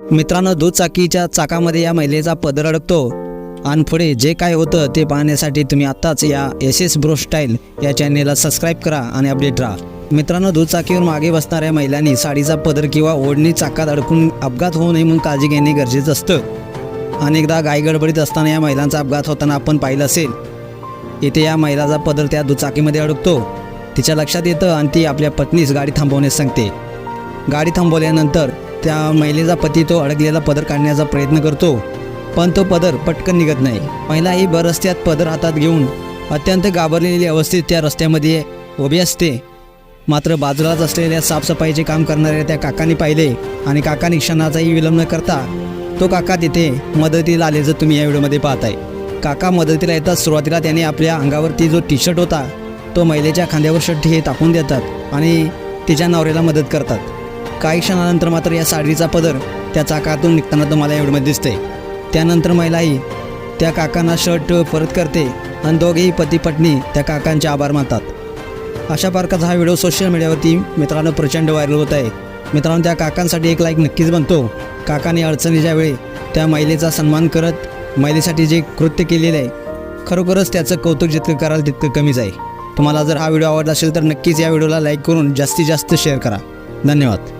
मित्रांनो दुचाकीच्या चाकामध्ये या महिलेचा पदर अडकतो आणि पुढे जे काय होतं ते पाहण्यासाठी तुम्ही आत्ताच या एस एस ब्रो स्टाईल या चॅनेलला सबस्क्राईब करा आणि अपडेट राहा. मित्रांनो दुचाकीवर मागे बसणाऱ्या महिलांनी साडीचा पदर किंवा ओढणी चाकात अडकून अपघात होऊ नये म्हणून काळजी घेणे गरजेचं असतं. अनेकदा गाई गडबडीत असताना या महिलांचा अपघात होताना आपण पाहिलं असेल. इथे या महिलाचा पदर त्या दुचाकीमध्ये अडकतो. तिच्या लक्षात येतं आणि ती आपल्या पत्नीस गाडी थांबवण्यास सांगते. गाडी थांबवल्यानंतर त्या महिलेचा पती तो अडकलेला पदर काढण्याचा प्रयत्न करतो. पण तो पदर पटकन निघत नाही. महिला ही बरस्त्यात पदर हातात घेऊन अत्यंत घाबरलेली अवस्थेत त्या रस्त्यामध्ये उभी असते. मात्र बाजूलाच असलेल्या साफसफाईचे काम करणाऱ्या त्या काकांनी पाहिले आणि काकांनी क्षणाचाही विलंब न करता तो काका तिथे मदतीला आल्याचं तुम्ही या व्हिडिओमध्ये पाहताय. काका मदतीला येतात सुरुवातीला त्याने आपल्या अंगावरती जो टी शर्ट होता तो महिलेच्या खांद्यावर शर्ट हे टाकून देतात आणि तिच्या नवऱ्याला मदत करतात. काही क्षणानंतर मात्र या साडीचा पदर त्या चाकातून निघताना तुम्हाला या व्हिडिओमध्ये दिसते त्यानंतर महिलाही त्या काकांना शर्ट परत करते आणि दोघेही पती पत्नी त्या काकांचे आभार मानतात. अशा प्रकारचा हा व्हिडिओ सोशल मीडियावरती मित्रांनो प्रचंड व्हायरल होत आहे. मित्रांनो त्या काकांसाठी एक लाईक नक्कीच बनतो. काकाने अडचणीच्या वेळी त्या महिलेचा सन्मान करत महिलेसाठी जे कृत्य केलेलं आहे खरोखरच त्याचं कौतुक जितकं कराल तितकं कमीच आहे. तुम्हाला जर हा व्हिडिओ आवडला असेल तर नक्कीच या व्हिडिओला लाईक करून जास्तीत जास्त शेअर करा. धन्यवाद.